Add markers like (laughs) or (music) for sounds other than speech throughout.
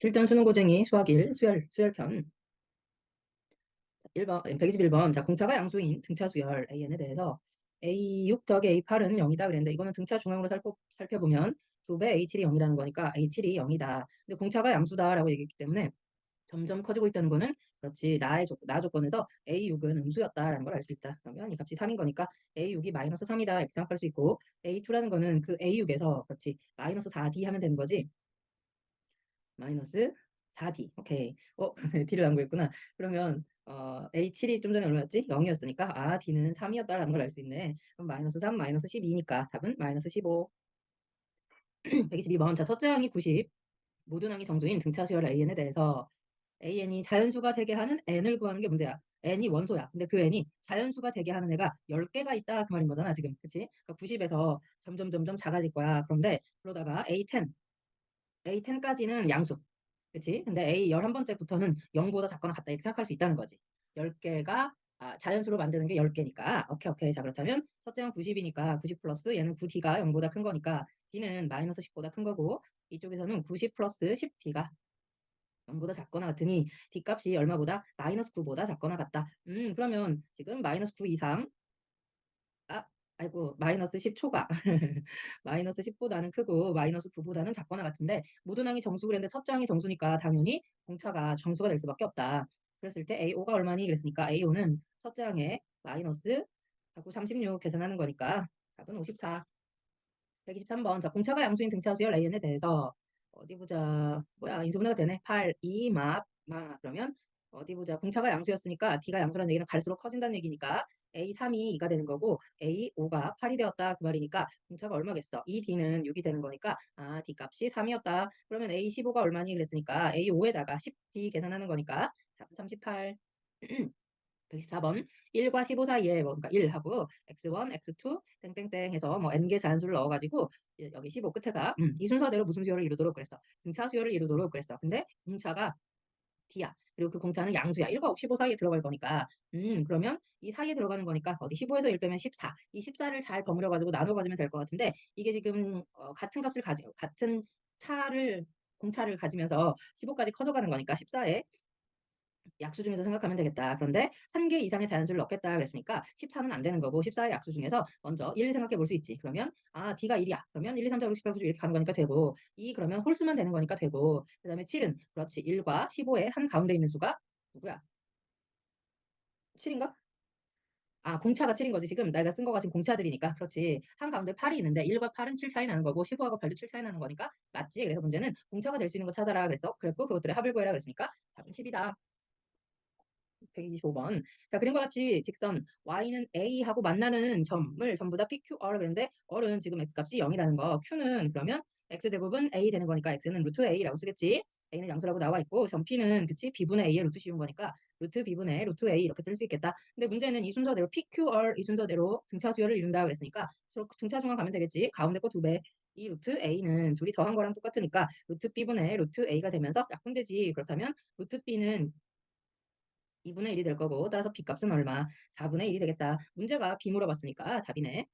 실전 수능 고쟁이 수학 1 수열 수열편 1번 121번 자 공차가 양수인 등차 수열 AN에 대해서 A6 더하기 A8은 0이다 그랬는데 이거는 등차 중앙으로 살펴, 살펴보면 2배 A7이 0이라는 거니까 A7이 0이다. 근데 공차가 양수다 라고 얘기했기 때문에 점점 커지고 있다는 거는 그렇지 나의 조, 나 조건에서 A6은 음수였다라는 걸 알 수 있다. 그러면 이 값이 3인 거니까 A6이 마이너스 3이다 이렇게 생각할 수 있고 A2라는 거는 그 A6에서 그렇지 마이너스 4D 하면 되는 거지. 마이너스 4D. 오케이. 어, (laughs) D를 안 구했구나. 그러면 어, A7이 좀 전에 얼마였지? 0이었으니까 아, D는 3이었다라는 걸 알 수 있네. 그럼 마이너스 3, 마이너스 12니까 답은 마이너스 15. 122번. (clears throat) 자, 첫째 항이 90. 모든 항이 정수인 등차 수열 AN에 대해서 AN이 자연수가 되게 하는 N을 구하는 게 문제야. N이 원소야. 근데 그 N이 자연수가 되게 하는 애가 10개가 있다 그 말인 거잖아 지금. 그치? 그러니까 90에서 점점 점점 작아질 거야. 그런데 그러다가 A10 A10까지는 양수. 그치? 근데 A 11번째부터는 0보다 작거나 같다 이렇게 생각할 수 있다는 거지. 10개가 아, 자연수로 만드는 게 10개니까. 오케이, 오케이. 자, 그렇다면 첫째는 90이니까 90 플러스 얘는 9D가 0보다 큰 거니까 D는 마이너스 10보다 큰 거고 이쪽에서는 90 플러스 10D가 0보다 작거나 같으니 D 값이 얼마보다 마이너스 9보다 작거나 같다. 음, 그러면 지금 마이너스 9 이상 아, 아이고 마이너스 10초가 (laughs) 마이너스 10보다는 크고 마이너스 9보다는 작거나 같은데 모든 항이 정수 그랬는데 첫째 항이 정수니까 당연히 공차가 정수가 될 수밖에 없다. 그랬을 때 A5가 얼마니? 그랬으니까 A5는 첫째 항에 마이너스 하고 36 계산하는 거니까 답은 54. 123번 자 공차가 양수인 등차 수열 AN에 대해서 어디 보자 뭐야 인수분해가 되네 8, 2, 마, 마 그러면 어디 보자 공차가 양수였으니까 D가 양수라는 얘기는 갈수록 커진다는 얘기니까 A3이 2가 되는 거고 A5가 8이 되었다 그 말이니까 공차가 얼마겠어? 이 D는 6이 되는 거니까 아 D 값이 3이었다. 그러면 A15가 얼마니 그랬으니까 A5에다가 10D 계산하는 거니까 38 114번 1과 15 사이에 뭐 그러니까 1하고 x1, x2 땡땡땡 해서 뭐 n개 자연수를 넣어가지고 여기 15 끝에가 음, (clears throat) 이 순서대로 무슨 수열을 이루도록 그랬어. 등차 수열을 이루도록 그랬어. 근데 공차가 D야. 그리고 그 공차는 양수야. 1과 15 사이에 들어갈 거니까. 음, 그러면 이 사이에 들어가는 거니까 어디 15에서 1 빼면 14. 이 14를 잘 버무려 가지고 나눠 가지면 될 것 같은데 이게 지금 어, 같은 값을 가지 같은 차를 공차를 가지면서 15까지 커져가는 거니까 14에 약수 중에서 생각하면 되겠다. 그런데 한 개 이상의 자연수를 넣겠다 그랬으니까 14는 안 되는 거고 14의 약수 중에서 먼저 1을 생각해 볼 수 있지. 그러면 아 D가 1이야. 그러면 1, 2, 3, 4, 5, 6, 7, 8, 9, 10 이렇게 가는 거니까 되고 2 그러면 홀수만 되는 거니까 되고 그 다음에 7은 그렇지 1과 15의 한 가운데 있는 수가 누구야? 7인가? 아, 공차가 7인 거지. 지금 내가 쓴 거가 지금 공차들이니까. 그렇지. 한 가운데 8이 있는데 1과 8은 7 차이 나는 거고 15하고 8도 7 차이 나는 거니까 맞지. 그래서 문제는 공차가 될 수 있는 거 찾아라 그랬어. 그랬고 그것들의 합을 구해라 그랬으니까 답은 10이다. 125번. 자, 그림과 같이 직선 y는 a하고 만나는 점을 전부 다 pqr 그랬는데 r은 지금 x값이 0이라는 거. q는 그러면 x제곱은 a 되는 거니까 x는 루트 a라고 쓰겠지. a는 양수라고 나와 있고 점 p는 그치 b분의 a의 루트 씌운 거니까 루트 b분의 루트 a 이렇게 쓸 수 있겠다. 근데 문제는 이 순서대로 pqr 이 순서대로 등차 수열을 이룬다 그랬으니까 등차 중앙 가면 되겠지. 가운데 거 두 배. 이 루트 a는 둘이 더한 거랑 똑같으니까 루트 b분의 루트 a가 되면서 약분되지. 그렇다면 루트 b는 2분의 1이 될 거고 따라서 b값은 얼마? 4분의 1이 되겠다. 문제가 b 물어봤으니까 답이네.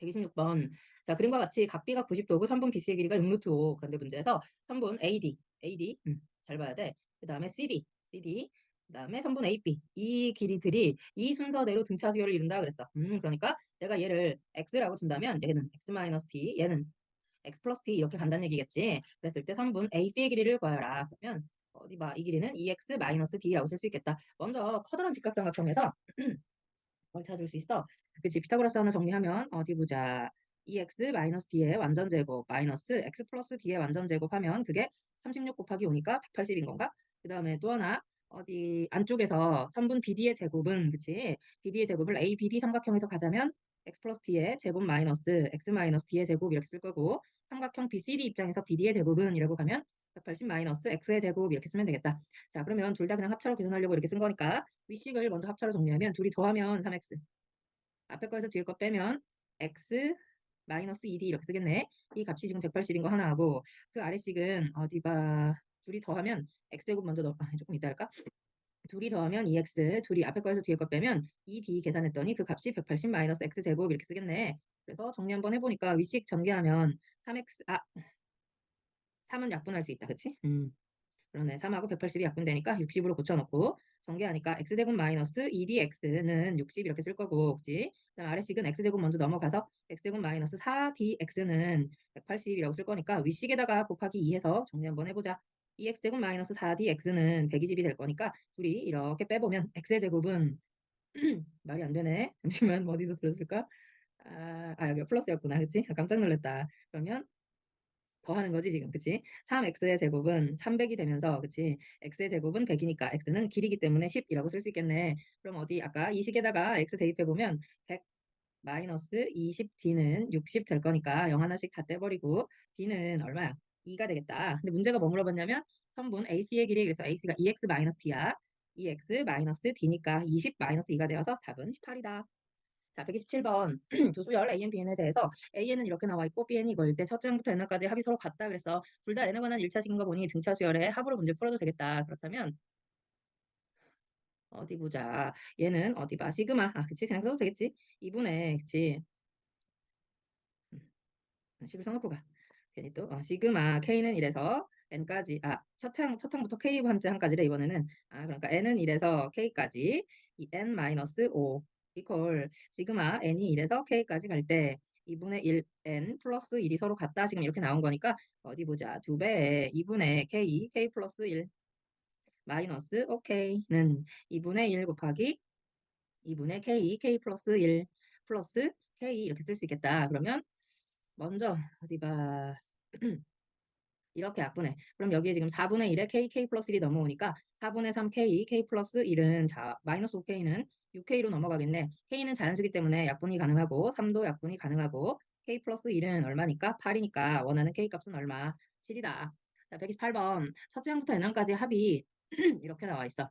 126번. 자, 그림과 같이 각 b가 90도고 선분 BC의 길이가 6루트 5. 그런데 문제에서 선분 AD, AD 음, 잘 봐야 돼. 그 다음에 CD, CD, 그 다음에 선분 AB. 이 길이들이 이 순서대로 등차 수열을 이룬다 그랬어. 음, 그러니까 내가 얘를 x라고 준다면 얘는 x-t, 얘는 x 플러스 t 이렇게 간다는 얘기겠지. 그랬을 때 선분 AC의 길이를 구하라. 그러면 어디 봐. 이 길이는 EX-D라고 쓸 수 있겠다. 먼저 커다란 직각삼각형에서 (clears throat) 뭘 찾을 수 있어? 그치. 피타고라스 하나 정리하면 어디 보자. EX-D의 완전 제곱 마이너스 X 플러스 D의 완전 제곱하면 그게 36 곱하기 5니까 180인 건가? 그 다음에 또 하나 어디 안쪽에서 선분 BD의 제곱은 그치? BD의 제곱을 ABD 삼각형에서 가자면 X 플러스 D의 제곱 마이너스 X 마이너스 D의 제곱 이렇게 쓸 거고 삼각형 BCD 입장에서 BD의 제곱은 이라고 가면 180 마이너스 x의 제곱 이렇게 쓰면 되겠다. 자 그러면 둘 다 그냥 합차로 계산하려고 이렇게 쓴 거니까 위식을 먼저 합차로 정리하면 둘이 더하면 3x 앞에 거에서 뒤에 거 빼면 x 마이너스 2d 이렇게 쓰겠네. 이 값이 지금 180인 거 하나 하고 그 아래식은 어디 봐 둘이 더하면 x제곱 먼저 넣어 아, 조금 이따 할까? 둘이 더하면 2x, 둘이 앞에 거에서 뒤에 거 빼면 2d 계산했더니 그 값이 180 마이너스 x제곱 이렇게 쓰겠네. 그래서 정리 한번 해보니까 위식 전개하면 3x, 아 3은 약분할 수 있다. 그치? 음. 그러네. 3하고 180이 약분되니까 60으로 고쳐놓고 전개하니까 x제곱 마이너스 2dx는 60 이렇게 쓸 거고 그치? 그 다음 아래식은 x제곱 먼저 넘어가서 x제곱 마이너스 4dx는 180이라고 쓸 거니까 위식에다가 곱하기 2 해서 정리 한번 해보자. 2x제곱 마이너스 4dx는 120이 될 거니까 둘이 이렇게 빼보면 x의 제곱은 (clears throat) 말이 안 되네. 잠시만 어디서 들었을까? 아, 아 여기 플러스였구나. 그치? 아, 깜짝 놀랐다. 그러면 더하는 거지 지금 그치? 3x의 제곱은 300이 되면서 그치? x의 제곱은 100이니까 x는 길이기 때문에 10이라고 쓸 수 있겠네. 그럼 어디 아까 이 식에다가 x 대입해 보면 100 마이너스 20d는 60 될 거니까 0 하나씩 다 떼버리고 d는 얼마야? 2가 되겠다. 근데 문제가 뭐 물어봤냐면 선분 AC의 길이 그래서 AC가 2x 마이너스 d야. 2x 마이너스 d니까 20 마이너스 2가 되어서 답은 18이다. 자, 127번 (clears throat) 조수열 A, N, B, N에 대해서 A에는 이렇게 나와 있고 B에는 이거일 때 첫째 항부터 N항까지 합이 서로 같다 그래서 둘 다 N에 관한 1차 식인 거 보니 등차 수열의 합으로 문제 풀어도 되겠다. 그렇다면 어디 보자. 얘는 어디 봐. 시그마. 아, 그치. 그냥 써도 되겠지. 2분의, 그치. 음, 10을 써놓고 가. 괜히 또 어, 시그마 K는 이래서 N까지 아, 첫 항, 첫 항부터 K 번째 항까지래 이번에는 아, 그러니까 N은 이래서 K까지 이 N 마이너스 5 이퀄 시그마 n이 1에서 k까지 갈 때 2분의 1 n 플러스 1이 서로 같다. 지금 이렇게 나온 거니까 어디 보자. 2배에 2분의 k k 플러스 1 마이너스 ok는 2분의 1 곱하기 2분의 k k 플러스 1 플러스 k 이렇게 쓸 수 있겠다. 그러면 먼저 어디 봐. (clears throat) 이렇게 약분해. 그럼 여기에 지금 4분의 1에 k, k 플러스 1이 넘어오니까 4분의 3 k, k 플러스 1은 자 마이너스 5k는 6k로 넘어가겠네. k는 자연수기 때문에 약분이 가능하고 3도 약분이 가능하고 k 플러스 1은 얼마니까? 8이니까 원하는 k 값은 얼마? 7이다. 자, 128번 첫째 항부터 n항까지 합이 (clears throat) 이렇게 나와 있어.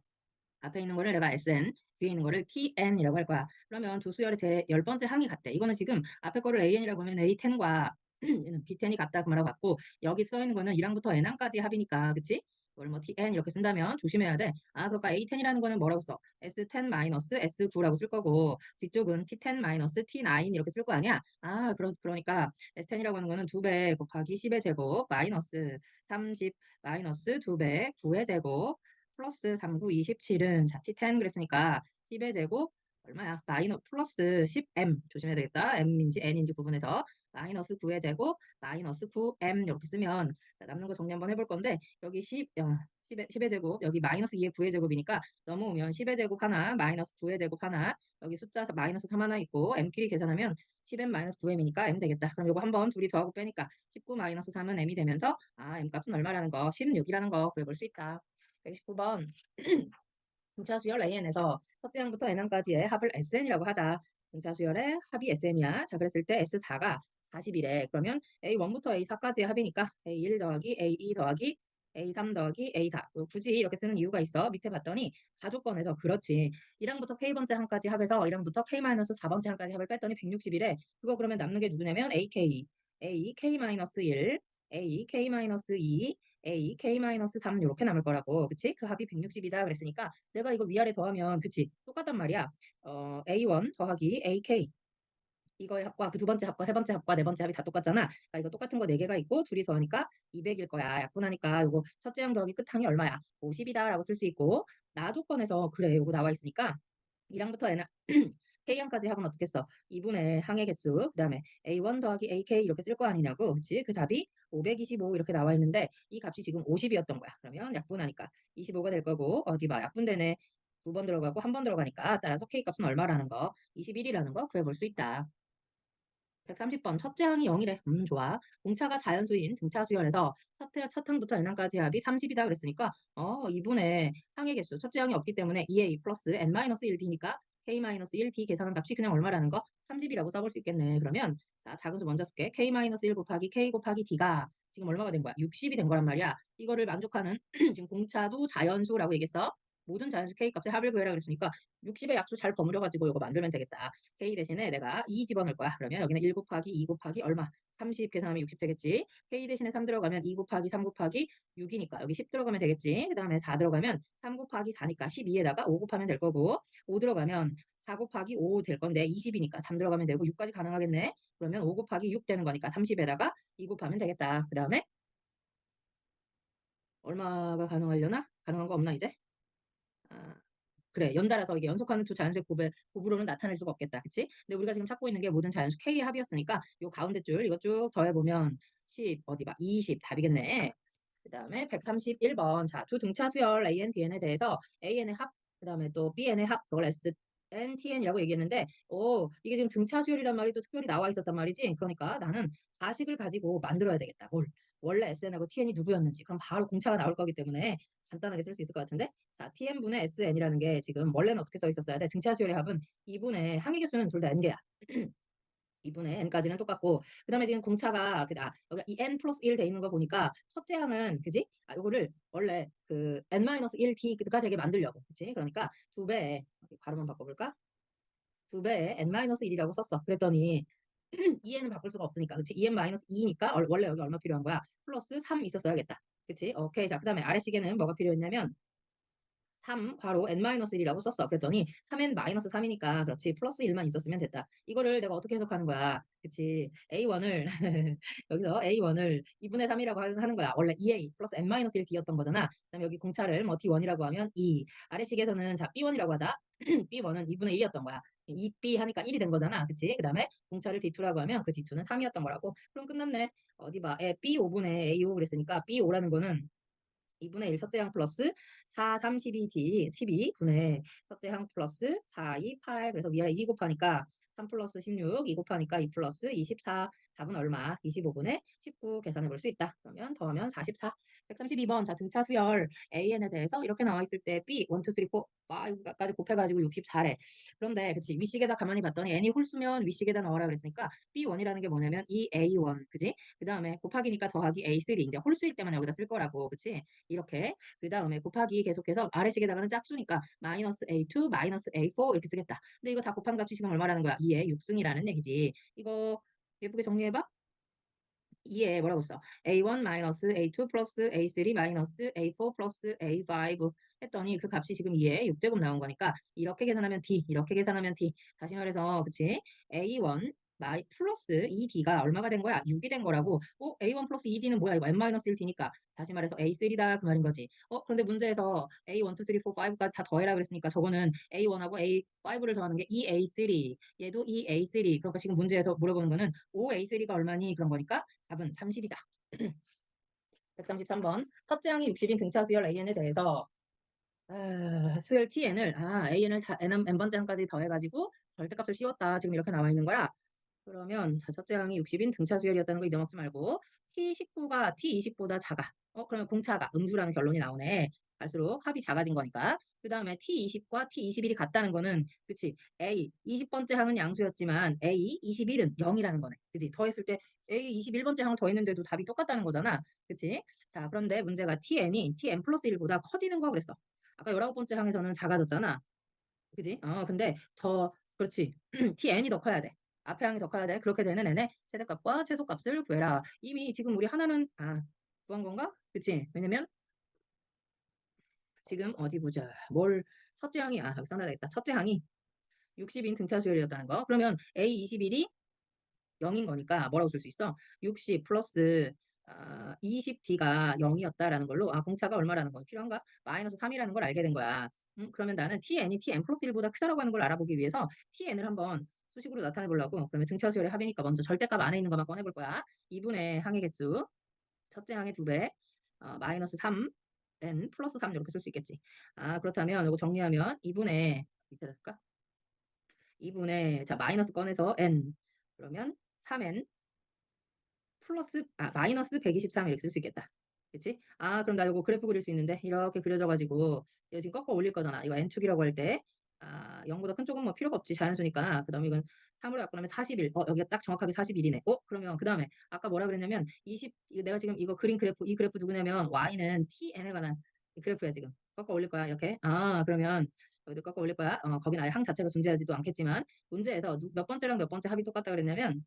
앞에 있는 거를 내가 SN, 뒤에 있는 거를 TN이라고 할 거야. 그러면 두 수열의 제 열 번째 항이 같대. 이거는 지금 앞에 거를 AN이라고 하면 A10과 (clears throat) 얘는 B10이 같다 그 말하고 같고 여기 써 있는 거는 1항부터 N항까지 합이니까 그치? 뭐 TN 이렇게 쓴다면 조심해야 돼. 아, 그러니까 A10이라는 거는 뭐라고 써? S10 마이너스 S9라고 쓸 거고 뒤쪽은 T10 마이너스 T9 이렇게 쓸 거 아니야? 아, 그러, 그러니까 S10이라고 하는 거는 2배 곱하기 10의 제곱 마이너스 30 마이너스 2배 9의 제곱 플러스 3, 9, 27은 자, T10 그랬으니까 10의 제곱 얼마야? 마이너 플러스 10m 조심해야 되겠다. m인지 n인지 구분해서 마이너스 9의 제곱 마이너스 9m 이렇게 쓰면 자, 남는 거 정리 한번 해볼 건데 여기 10, 어, 10의, 10의 제곱 여기 마이너스 2의 9의 제곱이니까 넘어오면 10의 제곱 하나 마이너스 9의 제곱 하나 여기 숫자 마이너스 3 하나 있고 m끼리 계산하면 10m 마이너스 9m이니까 m 되겠다. 그럼 요거 한번 둘이 더하고 빼니까 19 마이너스 3은 m이 되면서 아 m 값은 얼마라는 거 16이라는 거 구해볼 수 있다. 119번 등차 수열 AN에서 첫째 항부터 N항까지의 합을 SN이라고 하자. 등차 수열의 합이 SN이야. 자, 그랬을 때 S4가 40이래. 그러면 A1부터 A4까지의 합이니까 A1 더하기 A2 더하기 A3 더하기 A4. 굳이 이렇게 쓰는 이유가 있어. 밑에 봤더니 가족권에서 그렇지. 1항부터 K번째 항까지 합해서 1항부터 K-4번째 항까지 합을 뺐더니 160이래. 그거 그러면 남는 게 누구냐면 AK, A, K-1, A, K-2, A, K-3 이렇게 남을 거라고. 그치? 그 합이 160이다 그랬으니까 내가 이거 위아래 더하면 그치? 똑같단 말이야. 어, A1 더하기 AK 이거의 합과 그 두 번째 합과 세 번째 합과 네 번째 합이 다 똑같잖아. 그러니까 이거 똑같은 거 네 개가 있고 둘이 더하니까 200일 거야. 약분하니까 이거 첫째 항 더하기 끝항이 얼마야? 50이다라고 쓸 수 있고 나 조건에서 그래 이거 나와 있으니까 1항부터 N K항까지 합은 어떻게 써? 2분의 항의 개수, 그 다음에 A1 더하기 AK 이렇게 쓸 거 아니냐고, 그치? 그 답이 525 이렇게 나와 있는데 이 값이 지금 50이었던 거야. 그러면 약분하니까 25가 될 거고 어디 봐, 약분되네. 두 번 들어가고 한 번 들어가니까 따라서 K 값은 얼마라는 거, 21이라는 거 구해볼 수 있다. 130번 첫째 항이 0이래. 음 좋아. 공차가 자연수인 등차 수열에서 첫, 첫 항부터 n항까지 합이 30이다 그랬으니까 어 2분의 항의 개수 첫째 항이 없기 때문에 2a 플러스 n-1d니까 k-1d 계산한 값이 그냥 얼마라는 거? 30이라고 써볼 수 있겠네. 그러면 자, 작은 수 먼저 쓸게. k-1 곱하기 k 곱하기 d가 지금 얼마가 된 거야? 60이 된 거란 말이야. 이거를 만족하는 (clears throat) 지금 공차도 자연수라고 얘기했어. 모든 자연수 k 값의 합을 구해라 그랬으니까 60의 약수 잘 버무려가지고 이거 만들면 되겠다. k 대신에 내가 2 집어넣을 거야. 그러면 여기는 1 곱하기 2 곱하기 얼마? 30 계산하면 60 되겠지. k 대신에 3 들어가면 2 곱하기 3 곱하기 6이니까 여기 10 들어가면 되겠지. 그 다음에 4 들어가면 3 곱하기 4니까 12에다가 5 곱하면 될 거고 5 들어가면 4 곱하기 5 될 건데 20이니까 3 들어가면 되고 6까지 가능하겠네. 그러면 5 곱하기 6 되는 거니까 30에다가 2 곱하면 되겠다. 그 다음에 얼마가 가능하려나? 가능한 거 없나 이제? 아, 그래 연달아서 이게 연속하는 두 자연수의 곱의 곱으로는 나타낼 수가 없겠다. 그치? 근데 우리가 지금 찾고 있는 게 모든 자연수 K의 합이었으니까 요 가운데 줄 이거 쭉 더해보면 10 어디 봐 20 답이겠네. 그 다음에 131번 자 두 등차 수열 AN, BN에 대해서 AN의 합, 그 다음에 또 BN의 합 그걸 S N, TN이라고 얘기했는데 오 이게 지금 등차 수열이란 말이 또 특별히 나와 있었단 말이지. 그러니까 나는 가식을 가지고 만들어야 되겠다. 뭘? 원래 SN하고 TN이 누구였는지 그럼 바로 공차가 나올 거기 때문에 간단하게 쓸 수 있을 것 같은데 자 TN분의 SN이라는 게 지금 원래는 어떻게 써 있었어야 돼? 등차 수열의 합은 2분의 항의 개수는 둘 다 n개야. 2분의 (clears throat) n까지는 똑같고 그 다음에 지금 공차가 그, 아, 여기 이 n 플러스 1 돼 있는 거 보니까 첫째 항은 그지? 아, 요거를 원래 그 n-1d가 되게 만들려고 그치? 그러니까 두 배에 발음만 바꿔볼까? 두 배에 n-1이라고 썼어. 그랬더니 (clears throat) 2n은 바꿀 수가 없으니까 그치? 2n-2니까 원래 여기 얼마 필요한 거야? 플러스 3 있었어야겠다. 그치? 오케이. 자, 그 다음에 아래식에는 뭐가 필요했냐면 3 괄호 n-1이라고 썼어. 그랬더니 3n-3이니까 그렇지. 플러스 1만 있었으면 됐다. 이거를 내가 어떻게 해석하는 거야? 그치. A1을 (laughs) 여기서 A1을 2분의 3이라고 하는 거야. 원래 2A 플러스 n-1d였던 거잖아. 그 다음에 여기 공차를 뭐 D1이라고 하면 2. 아래식에서는 자 B1이라고 하자. B1은 2분의 1이었던 거야. 2B 하니까 1이 된 거잖아. 그치? 그 다음에 공차를 D2라고 하면 그 D2는 3이었던 거라고. 그럼 끝났네. 어디 봐. 에, B5분의 A5 그랬으니까 B5라는 거는 2분의 1 첫째 항 플러스 4, 32D 12 분의 첫째 항 플러스 4, 2, 8 그래서 위아래 2 곱하니까 3 플러스 16, 2 곱하니까 2 플러스 24 답은 얼마? 25분의 19 계산해 볼 수 있다. 그러면 더하면 44. 132번 자 등차 수열 AN에 대해서 이렇게 나와 있을 때 B 1, 2, 3, 4, 5까지 곱해가지고 64래. 그런데 그치 위식에다 가만히 봤더니 n이 홀수면 위식에다 넣어라 그랬으니까 B1이라는 게 뭐냐면 이 A1 그지? 그 다음에 곱하기니까 더하기 A3 이제 홀수일 때만 여기다 쓸 거라고 그치? 이렇게 그 다음에 곱하기 계속해서 아래식에다가는 짝수니까 마이너스 A2 마이너스 A4 이렇게 쓰겠다. 근데 이거 다 곱한 값이 지금 얼마라는 거야? 2의 6승이라는 얘기지. 이거 예쁘게 정리해봐. 2에 뭐라고 써? A1 마이너스 A2 플러스 A3 마이너스 A4 플러스 A5 했더니 그 값이 지금 2에 6제곱 나온 거니까 이렇게 계산하면 D, 이렇게 계산하면 D. 다시 말해서 그치? A1 마이 플러스 2D가 얼마가 된 거야? 6이 된 거라고. 어, A1 플러스 2D는 뭐야? 이거 N-1D니까 다시 말해서 A3다 그 말인 거지. 어, 그런데 문제에서 A1, 2, 3, 4, 5까지 다 더해라 그랬으니까 저거는 A1하고 A5를 더하는 게 2A3. 얘도 2A3. 그러니까 지금 문제에서 물어보는 거는 5A3가 얼마니? 그런 거니까 답은 30이다. 133번. 첫째 항이 60인 등차 수열 AN에 대해서 아, 수열 TN을 아, AN을 자, N, N번째 항까지 더해가지고 절대값을 씌웠다. 지금 이렇게 나와 있는 거야. 그러면 첫째 항이 60인 등차 수열이었다는 거 잊어먹지 말고 T19가 T20보다 작아. 어, 그러면 공차가 음수라는 결론이 나오네. 갈수록 합이 작아진 거니까. 그 다음에 T20과 T21이 같다는 거는 그치 A 20번째 항은 양수였지만 A 21은 0이라는 거네. 그치 더했을 때 A 21번째 항을 더했는데도 답이 똑같다는 거잖아. 그치 자 그런데 문제가 TN이 TN 플러스 1보다 커지는 거 그랬어. 아까 19번째 항에서는 작아졌잖아. 그지? 어, 근데 더, 그렇지. (clears throat) TN이 더 커야 돼. 앞에 항이 더 커야 돼. 그렇게 되는 n의 최대값과 최소값을 구해라. 이미 지금 우리 하나는, 아, 구한 건가? 그치? 왜냐면, 지금 어디 보자. 뭘, 첫째 항이, 아, 여기 써놔야 겠다 첫째 항이 60인 등차 수열이었다는 거. 그러면 A21이 0인 거니까 뭐라고 쓸 수 있어? 60 플러스 아, 20D가 0이었다라는 걸로 아 공차가 얼마라는 건 필요한가? 마이너스 3이라는 걸 알게 된 거야. 음, 그러면 나는 TN이 TN 플러스 1보다 크다라고 하는 걸 알아보기 위해서 TN을 한번 수식으로 나타내 보려고 그러면 등차 수열의 합이니까 먼저 절대값 안에 있는 것만 꺼내 볼 거야. 2분의 항의 개수 첫째 항의 2배 어, 마이너스 3 n 플러스 3 이렇게 쓸 수 있겠지. 아 그렇다면 이거 정리하면 2분의 밑에다 쓸까? 2분의 자 마이너스 꺼내서 n 그러면 3n 플러스 아 마이너스 123 이렇게 쓸 수 있겠다. 그치? 아 그럼 나 이거 그래프 그릴 수 있는데 이렇게 그려져 가지고 이거 지금 꺾어 올릴 거잖아. 이거 n축이라고 할 때 아, 0보다 큰 쪽은 뭐 필요가 없지 자연수니까 그 다음에 이건 3으로 바꾸면 41. 어 여기가 딱 정확하게 41이네. 어 그러면 그 다음에 아까 뭐라 그랬냐면 20 이거 내가 지금 이거 그린 그래프 이 그래프 누구냐면 y는 tn에 관한 그래프야 지금 꺾어 올릴 거야 이렇게. 아 그러면 여기도 꺾어 올릴 거야. 어 거긴 아예 항 자체가 존재하지도 않겠지만 문제에서 몇 번째랑 몇 번째 합이 똑같다 그랬냐면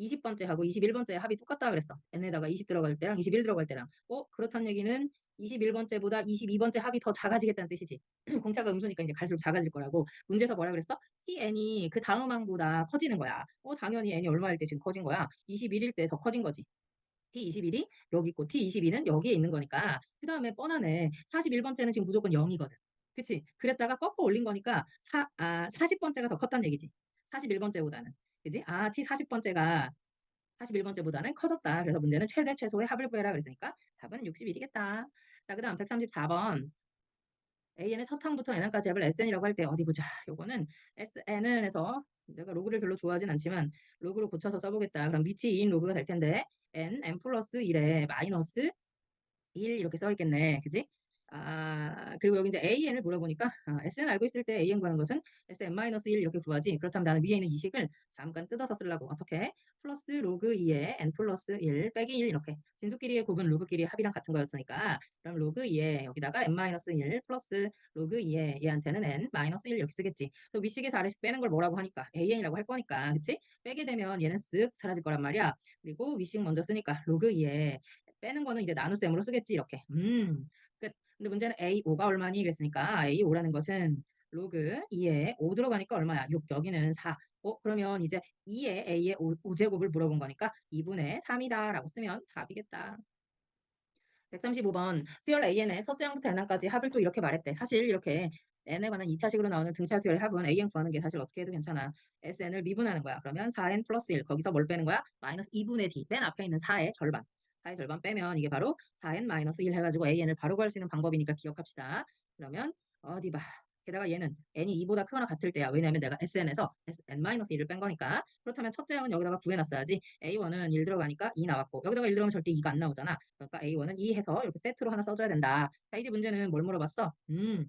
20번째 하고 21번째 합이 똑같다 그랬어. n에다가 20 들어갈 때랑 21 들어갈 때랑. 어? 그렇다는 얘기는 21번째보다 22번째 합이 더 작아지겠다는 뜻이지. (clears throat) 공차가 음수니까 이제 갈수록 작아질 거라고. 문제에서 뭐라 그랬어? tn이 그 다음 항보다 커지는 거야. 어, 당연히 n이 얼마일 때 지금 커진 거야? 21일 때 더 커진 거지. T21이 여기 있고 T22는 여기에 있는 거니까 그 다음에 뻔하네. 41번째는 지금 무조건 0이거든. 그치? 그랬다가 꺾어 올린 거니까 사, 아, 40번째가 더 컸다는 얘기지. 41번째보다는. 그지? 아, T40번째가 41번째보다는 커졌다. 그래서 문제는 최대 최소의 합을 구해라 그랬으니까 답은 61이겠다. 자, 그 다음 134번. AN의 첫 항부터 N항까지 합을 SN이라고 할 때 어디 보자. 요거는 SN은 해서 내가 로그를 별로 좋아하진 않지만 로그로 고쳐서 써보겠다. 그럼 밑이 2인 로그가 될 텐데 N, N 플러스 1에 마이너스 1 이렇게 써 있겠네. 그지? 아, 그리고 여기 이제 AN을 물어보니까 아, SN 알고 있을 때 AN 구하는 것은 SN-1 이렇게 구하지. 그렇다면 나는 위에 있는 이 식을 잠깐 뜯어서 쓰려고. 어떻게? 플러스 로그 2에 N 플러스 1 빼기 1 이렇게. 진수끼리의 곱은 로그끼리의 합이랑 같은 거였으니까 그럼 로그 2에 여기다가 N-1 플러스 로그 2에 얘한테는 N-1 이렇게 쓰겠지. 또 위식에서 아래식 빼는 걸 뭐라고 하니까 AN이라고 할 거니까. 그치? 빼게 되면 얘는 쓱 사라질 거란 말이야. 그리고 위식 먼저 쓰니까 로그 2에 빼는 거는 이제 나눗셈으로 쓰겠지 이렇게. 음. 끝. 근데 문제는 A5가 얼마니? 그랬으니까 A5라는 것은 로그 2에 5 들어가니까 얼마야? 6. 여기는 4. 어, 그러면 이제 2에 A의 5, 5제곱을 물어본 거니까 2분의 3이다 라고 쓰면 답이겠다. 135번 수열 AN의 첫째 항부터 n항까지 합을 또 이렇게 말했대. 사실 이렇게 n에 관한 2차식으로 나오는 등차 수열의 합은 an 구하는 게 사실 어떻게 해도 괜찮아. sn을 미분하는 거야. 그러면 4n 플러스 1 거기서 뭘 빼는 거야? 마이너스 2분의 d 맨 앞에 있는 4의 절반. 4의 절반 빼면 이게 바로 4n 마이너스 1 해가지고 an을 바로 구할 수 있는 방법이니까 기억합시다. 그러면 어디 봐. 게다가 얘는 n이 2보다 크거나 같을 때야. 왜냐하면 내가 sn에서 n-1을 뺀 거니까. 그렇다면 첫째 항은 여기다가 구해놨어야지. a1은 1 들어가니까 2 나왔고 여기다가 1 들어가면 절대 2가 안 나오잖아. 그러니까 a1은 2 해서 이렇게 세트로 하나 써줘야 된다. 자 이제 문제는 뭘 물어봤어? 음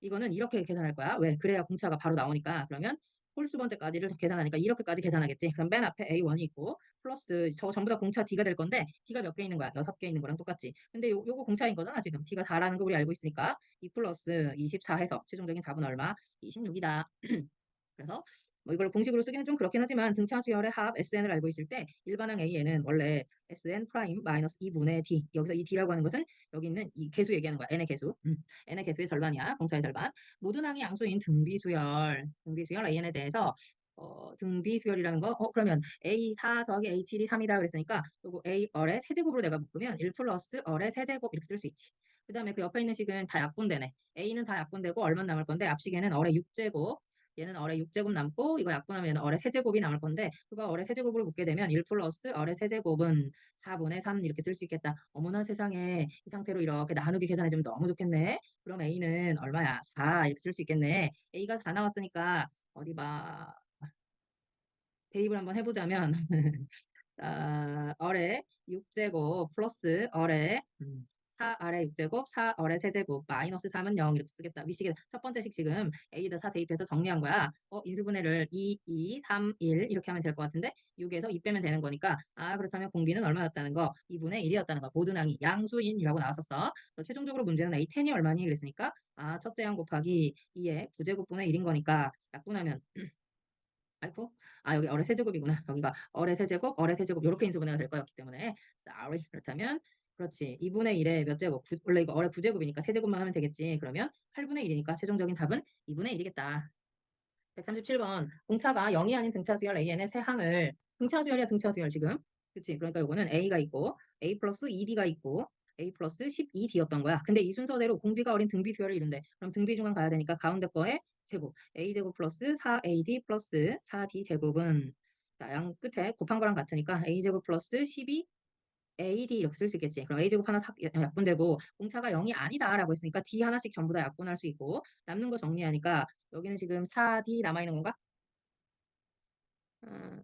이거는 이렇게 계산할 거야. 왜? 그래야 공차가 바로 나오니까. 그러면 홀수 번째까지를 계산하니까 이렇게까지 계산하겠지. 그럼 맨 앞에 A1이 있고 플러스 저 전부 다 공차 D가 될 건데 D가 몇 개 있는 거야? 여섯 개 있는 거랑 똑같지. 근데 요, 요거 공차인 거잖아 지금. D가 4라는 거 우리 알고 있으니까 2 플러스 24 해서 최종적인 답은 얼마? 26이다. (clears throat) 그래서 뭐 이걸 공식으로 쓰기는 좀 그렇긴 하지만 등차 수열의 합 SN을 알고 있을 때 일반항 AN은 원래 SN 프라임 마이너스 2분의 D 여기서 이 D라고 하는 것은 여기 있는 이 개수 얘기하는 거야. N의 개수. 음, N의 개수의 절반이야. 공차의 절반. 모든 항이 양수인 등비 수열 등비 수열 AN에 대해서 어, 등비 수열이라는 거, 어, 그러면 A4 더하기 A7이 3이다 그랬으니까, 요거 A 얼의 세제곱으로 내가 묶으면 1 플러스 얼의 세제곱 이렇게 쓸 수 있지. 그 다음에 그 옆에 있는 식은 다 약분되네. A는 다 약분되고 얼마 남을 건데, 앞식에는 얼의 6제곱, 얘는 어의 6제곱 남고 이거 약분하면 얘는 어의 세제곱이 남을 건데 그거 어의 세제곱으로 묶게 되면 1 플러스 어의 세제곱은 4분의 3 이렇게 쓸 수 있겠다. 어머나 세상에 이 상태로 이렇게 나누기 계산해주면 너무 좋겠네. 그럼 A는 얼마야? 4 이렇게 쓸 수 있겠네. A가 4 나왔으니까 어디 봐. 대입을 한번 해보자면 (laughs) 아, 어의 6제곱 플러스 음, 4 아래 6제곱, 4 아래 세제곱, 마이너스 3은 0 이렇게 쓰겠다. 위식에 첫 번째 식 지금 A에다 4 대입해서 정리한 거야. 어, 인수분해를 2, 2, 3, 1 이렇게 하면 될 것 같은데 6에서 2 빼면 되는 거니까 아 그렇다면 공비는 얼마였다는 거? 2분의 1이었다는 거. 모든 항이 양수인이라고 나왔었어. 최종적으로 문제는 A10이 얼마니? 그랬으니까 아 첫째 항 곱하기 2의 9제곱분의 1인 거니까 약분하면 (clears throat) 아이고 아 여기 어의 세제곱이구나. 여기가 어의 세제곱, 어의 세제곱 이렇게 인수분해가 될 거였기 때문에 sorry 그렇다면 그렇지. 2분의 1에 몇 제곱? 구, 원래 이거 어의 9제곱이니까 세제곱만 하면 되겠지. 그러면 8분의 1이니까 최종적인 답은 2분의 1이겠다. 137번. 공차가 0이 아닌 등차 수열 AN의 세 항을 등차 수열이야 등차 수열 지금. 그치? 그러니까 요거는 A가 있고 A 플러스 2D가 있고 A 플러스 12D였던 거야. 근데 이 순서대로 공비가 어린 등비 수열을 이룬대. 그럼 등비 중간 가야 되니까 가운데 거에 제곱. A제곱 플러스 4AD 플러스 4D 제곱은 자, 양 끝에 곱한 거랑 같으니까 A제곱 플러스 12 AD 이렇게 쓸 수 있겠지. 그럼 A제곱 하나 삭, 약분되고 공차가 0이 아니다라고 했으니까 D 하나씩 전부 다 약분할 수 있고 남는 거 정리하니까 여기는 지금 4D 남아있는 건가? 음,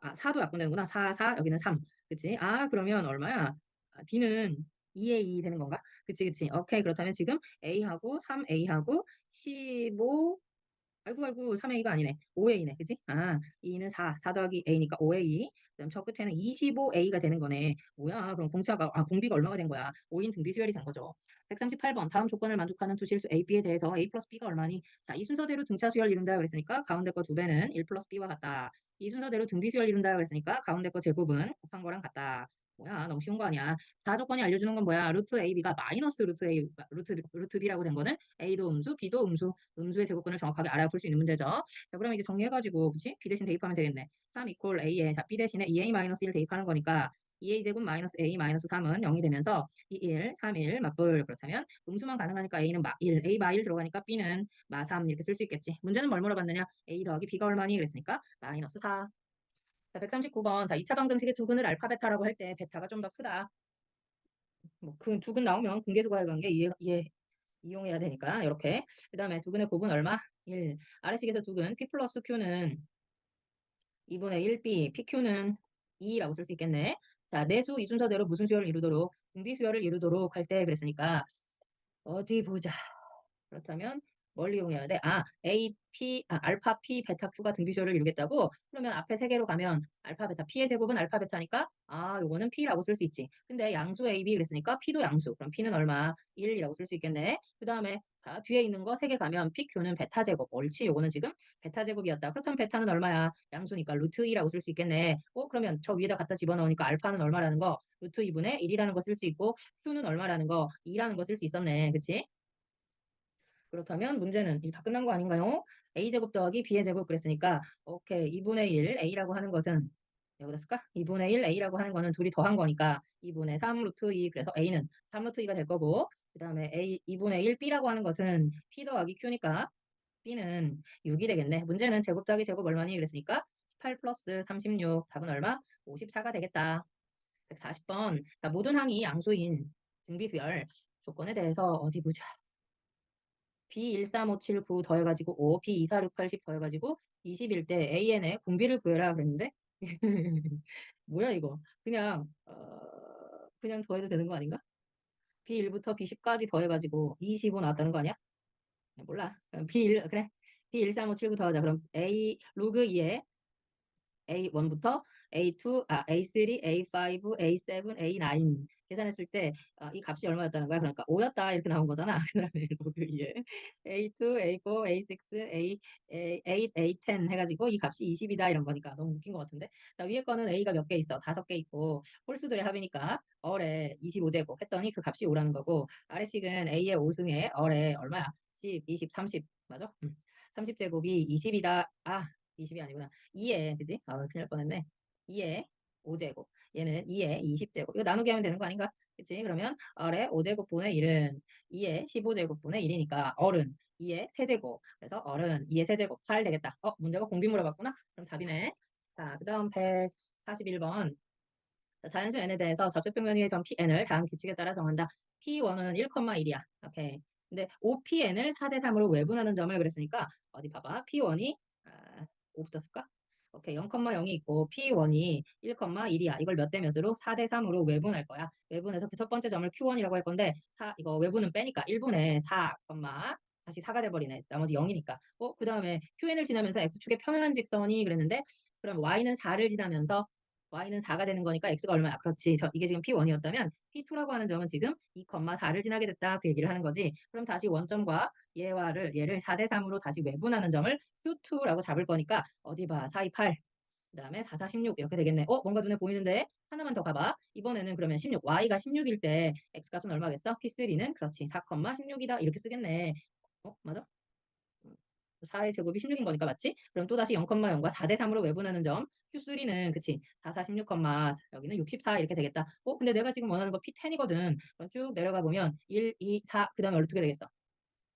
아, 4도 약분되는구나. 4, 4, 여기는 3. 그치? 아, 그러면 얼마야? 아, D는 2에 2 되는 건가? 그치, 그치. 오케이. 그렇다면 지금 A하고 3A하고 15, 아이고 아이고 3A가 아니네. 5A네. 그지? 아, 2는 4. 4 더하기 A니까 5A. 그다음 저 끝에는 25A가 되는 거네. 뭐야? 그럼 공차가 아, 공비가 얼마가 된 거야? 5인 등비 수열이 된 거죠. 138번. 다음 조건을 만족하는 두 실수 A, B에 대해서 A 플러스 B가 얼마니? 자, 이 순서대로 등차 수열 이룬다 그랬으니까 가운데 거 두 배는 1 플러스 B와 같다. 이 순서대로 등비 수열 이룬다 그랬으니까 가운데 거 제곱은 곱한 거랑 같다. 뭐야 너무 쉬운 거 아니야. 4조건이 알려주는 건 뭐야? 루트 AB가 마이너스 루트 A, 루트, 루트 B라고 된 거는 A도 음수, B도 음수, 음수의 제곱근을 정확하게 알아야 풀 수 있는 문제죠. 자, 그러면 이제 정리해가지고, 그치? B 대신 대입하면 되겠네. 3 이퀄 A에, 자, B 대신에 2A 마이너스 1 대입하는 거니까, 2A 제곱 마이너스 A 마이너스 3은 0이 되면서 2, 1, 3, 1 맞불 그렇다면 음수만 가능하니까 A는 마 1, A 마 1 들어가니까 B는 마 3 이렇게 쓸 수 있겠지. 문제는 뭘 물어봤느냐? A 더하기 B가 얼마니? 그랬으니까 마이너스 4. 자, 139번. 자, 2차 방정식의 두근을 알파 베타라고 할 때 베타가 좀 더 크다. 뭐, 그 두근 나오면 근계수과의 관계 이해, 이해, 이용해야 되니까, 이렇게. 그 다음에 두근의 곱은 얼마? 1. 아래식에서 두근 P 플러스 Q는 2분의 1B, PQ는 2라고 쓸 수 있겠네. 자, 내수 이 순서대로 무슨 수열을 이루도록, 등비수열을 이루도록 할 때 그랬으니까, 어디 보자. 그렇다면, 뭘 이용해야 돼? 아, A, P, 아, 알파, P, 베타, Q가 등비수열을 이루겠다고? 그러면 앞에 세 개로 가면 알파, 베타, P의 제곱은 알파, 베타니까 아, 요거는 P라고 쓸 수 있지. 근데 양수 A, B 그랬으니까 P도 양수. 그럼 P는 얼마? 1이라고 쓸 수 있겠네. 그 다음에 자, 뒤에 있는 거 세 개 가면 PQ는 베타 제곱. 옳지. 요거는 지금 베타 제곱이었다. 그렇다면 베타는 얼마야? 양수니까 루트 2라고 쓸 수 있겠네. 어, 그러면 저 위에다 갖다 집어넣으니까 알파는 얼마라는 거? 루트 2분의 1이라는 거 쓸 수 있고 Q는 얼마라는 거? 2라는 거 쓸 수 있었네. 그치? 그렇다면 문제는 이제 다 끝난 거 아닌가요? a제곱 더하기 b의 제곱 그랬으니까 오케이 2분의 1 a라고 하는 것은 여기다 쓸까? 2분의 1 a라고 하는 거는 둘이 더한 거니까 2분의 3 루트 2 그래서 a는 3 루트 2가 될 거고 그 다음에 a 2분의 1 b라고 하는 것은 p 더하기 q니까 b는 6이 되겠네. 문제는 제곱 더하기 제곱 얼마니? 그랬으니까 18 플러스 36 답은 얼마? 54가 되겠다. 140번 자 모든 항이 양수인 등비수열 조건에 대해서 어디 보자. B13579 더해가지고 5, B24680 더해가지고 21때 AN의 공비를 구해라 그랬는데? (laughs) 뭐야 이거? 그냥 어, 그냥 더해도 되는 거 아닌가? B1부터 B10까지 더해가지고 25 나왔다는 거 아니야? 몰라. B1 그래. B13579 더하자. 그럼 A 로그 2에 A1부터 A2, 아, A3, A5, A7, A9 계산했을 때 아, 이 값이 얼마였다는 거야? 그러니까 5였다 이렇게 나온 거잖아. (laughs) 그 다음에 로그 2에 A2, A4, A6, A, A, 8, A10 해가지고 이 값이 20이다 이런 거니까 너무 웃긴 것 같은데 자 위에 거는 A가 몇 개 있어? 다섯 개 있고 홀수들의 합이니까 얼에 25제곱 했더니 그 값이 5라는 거고 아래식은 A의 5승에 얼에 얼마야? 10, 20, 30 맞아? 음. 30제곱이 20이다. 아 20이 아니구나. 2에 그지? 아 큰일 날 뻔했네. 2에 5제곱. 얘는 2에 20제곱. 이거 나누기 하면 되는 거 아닌가? 그치? 그러면 얼의 5제곱분의 1은 2에 15제곱분의 1이니까 얼은 2에 세제곱. 그래서 얼은 2에 세제곱. 8 되겠다. 어, 문제가 공비 물어 봤구나? 그럼 답이네. 자, 그 다음 141번. 자연수 n에 대해서 접촉평면 위의 점 pn을 다음 규칙에 따라 정한다. p1은 1,1이야. 오케이. 근데 5pn을 4대 3으로 외분하는 점을 그랬으니까 어디 봐봐. p1이 아, 5부터 쓸까? 오케이 0,0이 있고 P1이 1,1이야. 이걸 몇 대 몇으로? 4대 3으로 외분할 거야. 외분해서 그 첫 번째 점을 Q1이라고 할 건데 4, 이거 외분은 빼니까 1분의 4, 다시 4가 돼버리네. 나머지 0이니까. 어, 그 다음에 QN을 지나면서 X축의 평행한 직선이 그랬는데 그럼 Y는 4를 지나면서 y는 4가 되는 거니까 x가 얼마야? 그렇지. 저 이게 지금 p1이었다면 p2라고 하는 점은 지금 2,4를 지나게 됐다. 그 얘기를 하는 거지. 그럼 다시 원점과 얘와를 얘를 4대 3으로 다시 외분하는 점을 q2라고 잡을 거니까 어디 봐. 4, 2, 8. 그다음에 4, 4, 16 이렇게 되겠네. 어, 뭔가 눈에 보이는데 하나만 더 가봐. 이번에는 그러면 16, y가 16일 때 x값은 얼마겠어? p3는 그렇지. 4,16이다. 이렇게 쓰겠네. 어, 맞아? 4의 제곱이 16인 거니까 맞지? 그럼 또다시 0,0과 4대 3으로 외분하는 점 Q3는 그치 4, 4, 16, 여기는 64 이렇게 되겠다. 어 근데 내가 지금 원하는 거 P10이거든. 그럼 쭉 내려가 보면 1, 2, 4 그 다음에 어떻게 되겠어?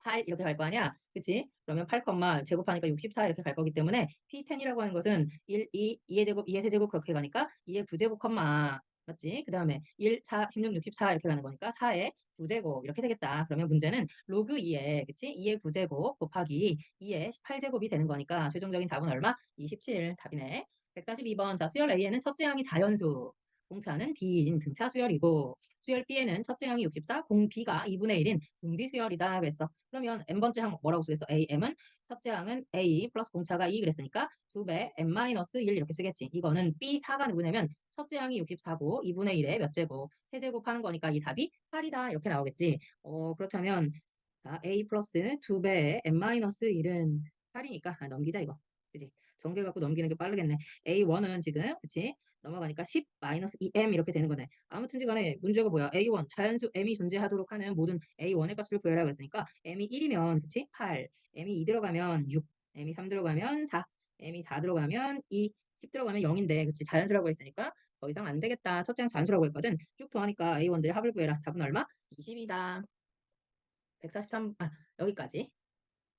8 이렇게 갈 거 아니야? 그치? 그러면 8, 제곱하니까 64 이렇게 갈 거기 때문에 P10이라고 하는 것은 1, 2, 2의 제곱, 2의 세제곱 그렇게 가니까 2의 9제곱 컴마 맞지? 그 다음에 1, 4, 16, 64 이렇게 가는 거니까 4의 9제곱 이렇게 되겠다. 그러면 문제는 로그 2에 그치? 2의 9제곱 곱하기 2의 18제곱이 되는 거니까 최종적인 답은 얼마? 27 답이네. 142번 자 수열 A에는 첫째 항이 자연수 공차는 D인 등차 수열이고 수열 B에는 첫째 항이 64, 공 B가 2분의 1인 등비 수열이다 그랬어. 그러면 M번째 항 뭐라고 쓰겠어? A, M은 첫째 항은 A 플러스 공차가 2 그랬으니까 2배 M-1 이렇게 쓰겠지. 이거는 B4가 누구냐면 첫째 항이 64고 2분의 1에 몇 제곱? 세제곱 하는 거니까 이 답이 8이다 이렇게 나오겠지. 어, 그렇다면 자, A 플러스 2배의 M-1은 8이니까 아, 넘기자 이거. 그지? 전개 갖고 넘기는 게 빠르겠네. A1은 지금 그치? 넘어가니까 10 마이너스 2m 이렇게 되는 거네. 아무튼지 간에 문제가 뭐야? A1 자연수 m이 존재하도록 하는 모든 A1의 값을 구해라 그랬으니까 m이 1이면 그치? 8, m이 2 들어가면 6, m이 3 들어가면 4, m이 4 들어가면 2, 10 들어가면 0인데 그치? 자연수라고 했으니까 더 이상 안 되겠다. 첫째 항 잔수라고 했거든. 쭉 더하니까 A1들의 합을 구해라. 답은 얼마? 20이다. 143, 아, 여기까지.